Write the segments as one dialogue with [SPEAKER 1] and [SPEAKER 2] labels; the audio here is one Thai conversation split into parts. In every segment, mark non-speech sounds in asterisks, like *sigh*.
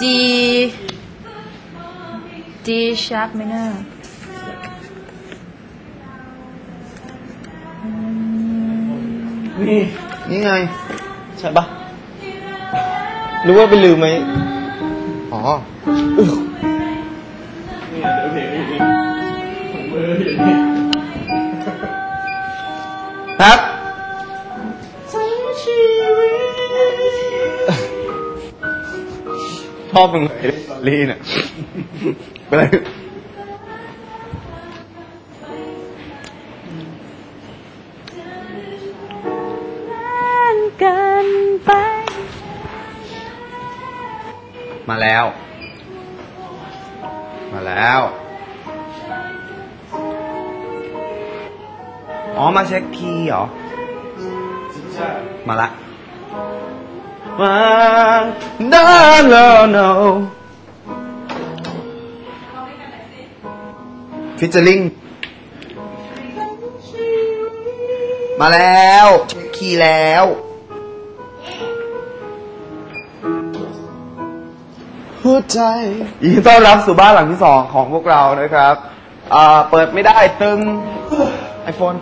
[SPEAKER 1] G G sharp minor
[SPEAKER 2] นี่นี่ไง ใช่ปะหรือว่าไปลืมไหม อ๋อ อบมึงเลยเล่นสตอรี่เนี่ยเป็นไร
[SPEAKER 1] กันไป
[SPEAKER 2] มาแล้ว มาแล้ว อ๋อ มาเช็คคีย์เหรอ มาละ มา no no no ฟิชเจอริงมาแล้วเช็คคีย์แล้ว หัวใจยินดีต้อนรับสู่บ้านหลังที่สองของพวกเรานะครับอ่าเปิดไม่ได้ตึงไอโฟน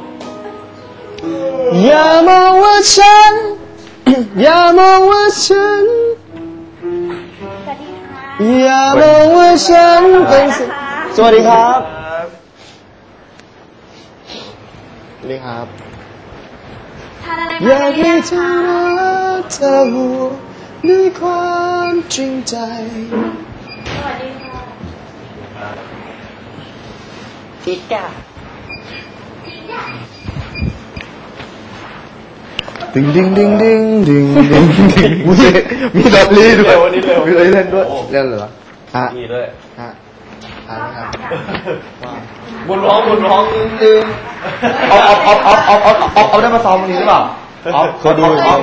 [SPEAKER 2] อย่ามองว่าฉัน อย่ามองว่าฉัน อย่ามองว่าฉันเป็นสิสวัสดีครับสวัสดีครับ
[SPEAKER 1] ทานอะไร
[SPEAKER 2] อยากให้เธอรักเธอหัวด้วยความจริงใจ
[SPEAKER 1] สวัสดีค่ะ
[SPEAKER 3] พิกา
[SPEAKER 2] ดึงดึงดึงดึงดึงดึงดึงมีมีดอลลี่ด้วย
[SPEAKER 3] เร็ววันนี้เร็ว
[SPEAKER 2] มีดอลลี่เล่นด้วย
[SPEAKER 3] โอ้
[SPEAKER 2] เล่นเหรอฮะ
[SPEAKER 3] มีด้วย
[SPEAKER 2] ฮะอ่านะครับ
[SPEAKER 3] บุญร้องบุญร้อง
[SPEAKER 2] ดึงเอาเอาเอาเอาเอาเอาเอาเอาได้มาซ้อมวันนี้หรือเปล่าเอาขอดูเอา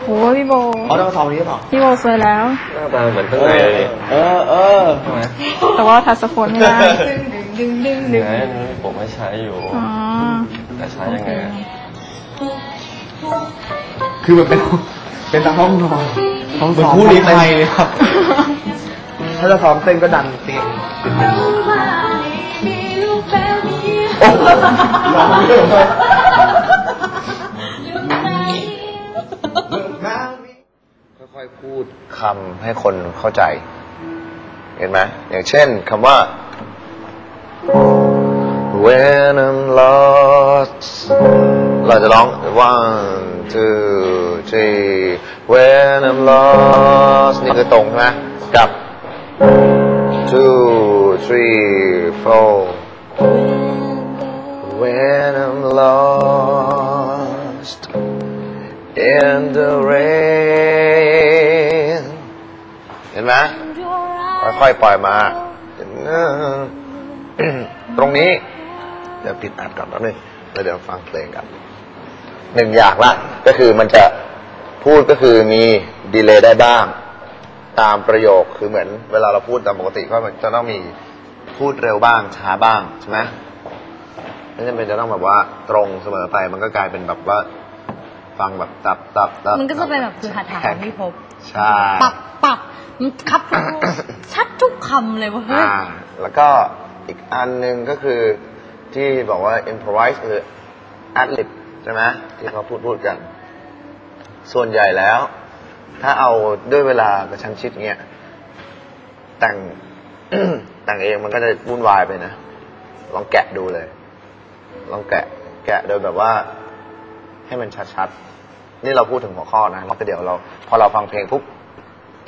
[SPEAKER 1] โหพี่โบ
[SPEAKER 2] เอาได้มาซ้อมวันนี้หรือเปล่า
[SPEAKER 1] พี่โบสวยแล้ว
[SPEAKER 3] หน้าตาเหมือนข้างในเลย
[SPEAKER 2] เออเออ
[SPEAKER 3] ใช่ไหม
[SPEAKER 1] แต่ว่าทัศโคนไม่ได้ดึงดึงดึง
[SPEAKER 3] ไหนผมไม่ใช้อยู่
[SPEAKER 1] อ๋อ
[SPEAKER 3] แต่ใช้ยังไงอะ
[SPEAKER 2] คือมันเป็นเป็นทางห้องนอนห้องซ้อมคู่นี้ไทยเลยครับ ถ้าจะซ้อมเต้นก็ดันเตียงโอ้ร้องเรื่องเลยค่อยๆพูดคำให้คนเข้าใจ เห็นไหมอย่างเช่นคำว่า When I'm lost เราจะร้อง one two three When I'm lost นี่คือตรงใช่ไหมกับ two three four When I'm lost in the rain เห็นไหมค่อยๆปล่อยมา ตรงนี้ เดี๋ยวปิดอัดก่อนแล้วนึงแล้วเดี๋ยวฟังเพลงกันหนึ่งอย่างละ ก็คือมันจะพูดก็คือมีดีเลย์ได้บ้าง ตามประโยคคือเหมือนเวลาเราพูดตามปกติก็มันจะต้องมีพูดเร็วบ้างช้าบ้างใช่ไหมไม่จำเป็นจะต้องแบบว่าตรงเสมอไปมันก็กลายเป็นแบบว่า ฟังแบบตับตับตับ
[SPEAKER 1] มันก็จะเป็นแบบคือหัตถาของพี่พบ
[SPEAKER 2] ใช่
[SPEAKER 1] ปักปักมันครับทุกชัดทุกคำเลยว่าเฮ้ย
[SPEAKER 2] อ่าแล้วก็อีกอันหนึ่งก็คือ ที่บอกว่า improvise คือ ad lib ใช่ไหมที่เขาพูดพูดกัน ส่วนใหญ่แล้ว ถ้าเอาด้วยเวลากระชั้นชิดเงี้ย แต่ง แต่งเองมันก็จะวุ่นวายไปนะ ลองแกะดูเลย ลองแกะ แกะโดยแบบว่า ให้มันชัดๆ นี่เราพูดถึงหัวข้อนะแล้วเดี๋ยวเรา พอเราฟังเพลงปุ๊บ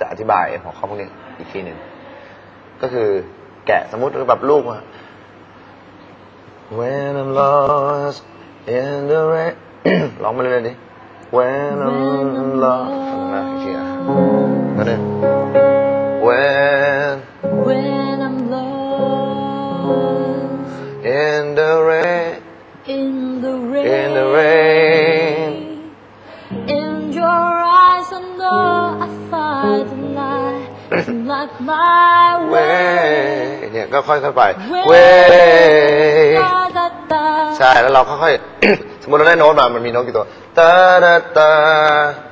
[SPEAKER 2] จะอธิบายหัวข้อพวกนี้อีกทีหนึ่งก็คือแกะสมมติแบบลูกมา When I'm lost in the rain *clears throat* ร้องมาเลยดิ When I'm lost ฟังนะอีกทีอ่ะนั่นเอง
[SPEAKER 1] light It's like my way
[SPEAKER 2] เนี่ยก็ค่อยๆไป
[SPEAKER 1] Way
[SPEAKER 2] Way
[SPEAKER 1] da, da, da.
[SPEAKER 2] ใช่แล้วเราค่อยๆสมมติเราได้โน้ตมามันมีโน้ตกี่ตัวตาตาตา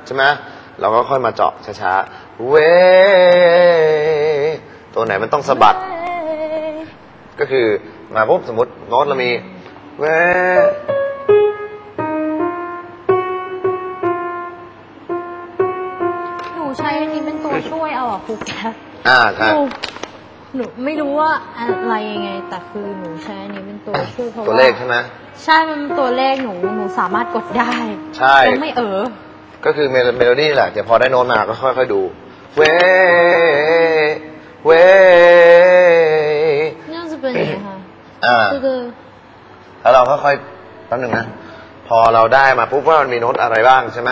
[SPEAKER 2] ใช่ไหมเราก็ค่อยมาเจาะช้าๆ way ตัวไหนมันต้องสะบัด ก็คือมาปุ๊บสมมติโน้ตเรามี way
[SPEAKER 1] ห ช่วยเอาอะครูแก๊ป
[SPEAKER 2] อ่าใช่
[SPEAKER 1] หนูหนูไม่รู้ว่าอะไรยังไง แต่คือหนูใช้อันนี้เป็นตัวช่วยเพราะ
[SPEAKER 2] ตัว
[SPEAKER 1] ว่า
[SPEAKER 2] เลขใช่ไหม
[SPEAKER 1] ใช่มันเป็นตัวเลขหนูหนูสามารถกดได้
[SPEAKER 2] ใช่
[SPEAKER 1] แล้วไม่เออ
[SPEAKER 2] ก็คือเมโลเมโลดี้แหละเดี๋ยวพอได้โน้ตมาก็ค่อยๆดู way way
[SPEAKER 1] น่าจะเป็นอย่างนี้ค่ะ
[SPEAKER 2] อ่า
[SPEAKER 1] คือ
[SPEAKER 2] แล้วเราค่อยๆแป๊บหนึงนะ พอเราได้มาปุ๊บว่ามันมีโน้ตอะไรบ้างใช่ไหม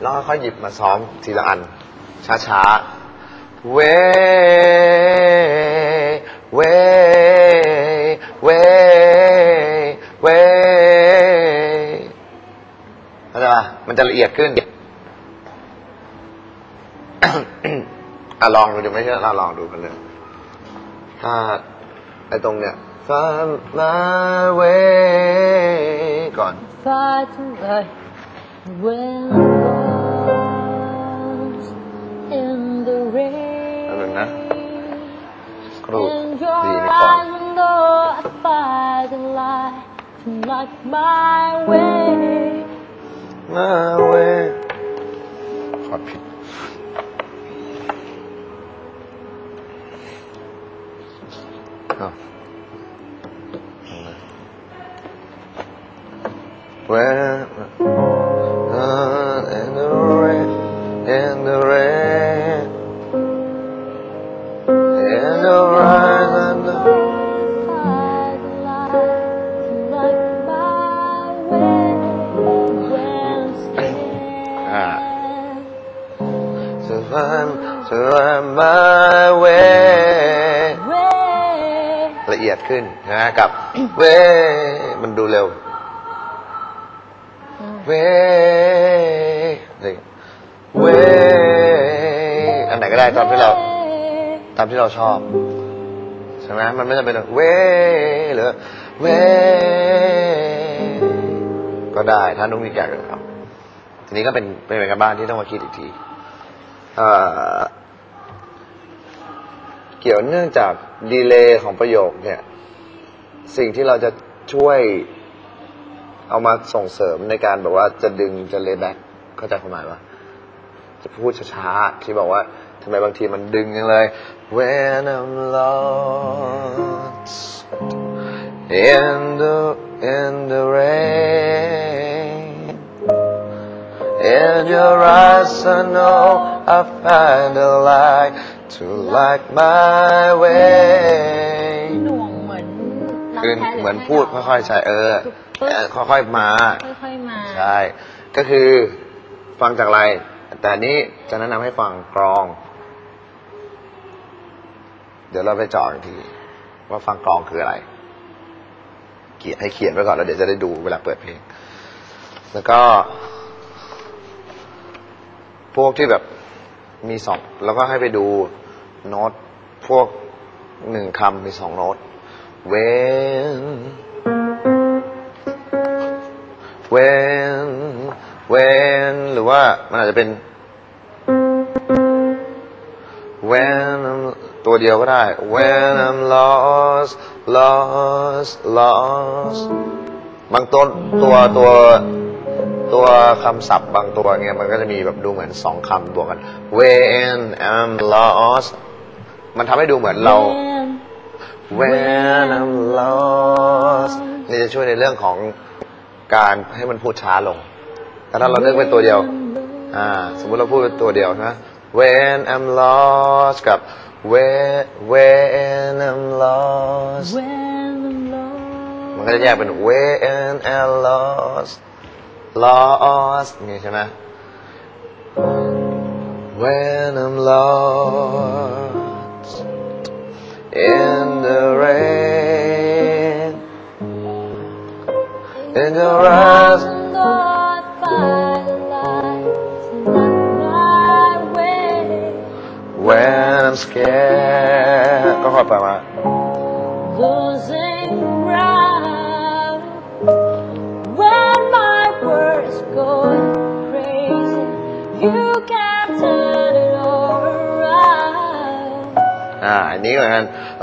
[SPEAKER 2] เราค่อยๆหยิบมาซ้อมทีละอัน ช้าๆ way way way way เข้าใจปะมันจะละเอียดขึ้น อะลองดูจะไม่เชื่อเราลองดูกันเลยถ้าไอ้ตรงเนี้ย find my way ก่อน
[SPEAKER 1] far to away when lost
[SPEAKER 2] ครู
[SPEAKER 1] In your
[SPEAKER 2] ดีนี่ก่อน
[SPEAKER 1] eyes, I know I find the light to light my way.
[SPEAKER 2] my way
[SPEAKER 1] my way when I'm
[SPEAKER 2] Ah.
[SPEAKER 1] scared.
[SPEAKER 2] to find, to find my way
[SPEAKER 1] Way.
[SPEAKER 2] ละเอียดขึ้นนะกับ way มันดูเร็ว way นี่ way อันไหนก็ได้ตามที่เรา ตามที่เราชอบ ใช่ไหมมันไม่จำเป็นเวหรือเวก็ได้ถ้านุ้งมีอยากจะทำทีนี้ก็เป็นเป็นการบ้านที่ต้องมาคิดอีกทีเกี่ยวเนื่องจากดีเลย์ของประโยคเนี่ย สิ่งที่เราจะช่วยเอามาส่งเสริมในการแบบว่าจะดึงจะเล y b แบ็กเข้าใจความหมายปะจะพูดช้าๆที่บอกว่า ทำไมบางทีมันดึงยังเลย When I'm lost in the in the rain in your eyes I know I find a light to light my way
[SPEAKER 1] หน่วงเหมือนรัก
[SPEAKER 2] คือ
[SPEAKER 1] แท้รื
[SPEAKER 2] เหมือน
[SPEAKER 1] ไพู
[SPEAKER 2] ดค่อยๆใช่เออค่อยๆมา
[SPEAKER 1] ค่อยๆมา
[SPEAKER 2] ใช่ ก็คือฟังจากอะไร แต่อันนี้จะแนะนำให้ฟังกรอง เดี๋ยวเราไปจาะอีกทีว่าฟังกรองคืออะไรเขียนให้เขียนไว้ก่อนแล้วเดี๋ยวจะได้ดูเวลาเปิดเพลง แล้วก็ พวกที่แบบมีสองแล้วก็ให้ไปดูโน้ตพวกหนึ่งคำมีสองโน้ต when when when หรือว่ามันอาจจะเป็น when I'm ตัวเดียวก็ได้ when I'm lost lost lost บางต้นตัวตัวตัวคำศัพท์บางตัวเงี้ยมันก็จะมีแบบดูเหมือนสองคำบวกกัน when I'm lost มันทำให้ดูเหมือนเรา When I'm lost นี่จะช่วยในเรื่องของการให้มันพูดช้าลง แต่ถ้าเราเลือกเป็นตัวเดียว อ่า สมมุติเราพูดเป็นตัวเดียวนะ When I'm lost กับ When When I'm lost
[SPEAKER 1] When I'm lost
[SPEAKER 2] มันก็จะแยกเป็น When I'm lost lost นี่ใช่ไหม When I'm lost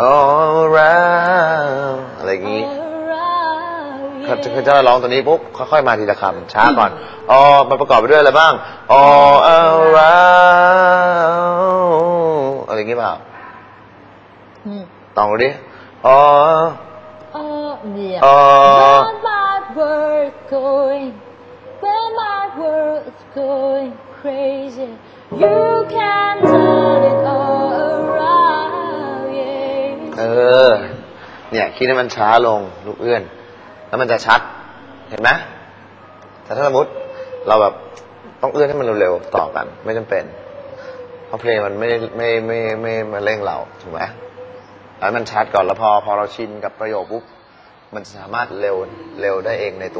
[SPEAKER 2] all around อะไรอย่างงี้
[SPEAKER 1] around,
[SPEAKER 2] เขาจะ
[SPEAKER 1] yeah.
[SPEAKER 2] เขาจะร้องตัวนี้ปุ๊บค่อยๆมาทีละคำช้าก่อนอ๋อมันประกอบไปด้วยอะไรบ้าง all around อะไรอย่างงี้เปล่า
[SPEAKER 1] Hmm.
[SPEAKER 2] ตองดูดิ all
[SPEAKER 1] Oh, yeah.
[SPEAKER 2] all
[SPEAKER 1] Where my world going? Where my world's going crazy? You
[SPEAKER 2] เออ เนี่ย คิดให้มันช้าลง ลูกเอื้อน แล้วมันจะชัด เห็นไหมแต่ถ้าสมมติเราแบบต้องเอื้อนให้มันเร็วๆต่อกัน ไม่จำเป็น เพราะเพลงมันไม่ได้ไม่ไม่ไม่ไม่มาเร่งเราถูกไหมแล้วมันชัดก่อนแล้วพอพอเราชินกับประโยคปุ๊บมันสามารถเร็วเร็วได้เองในตัว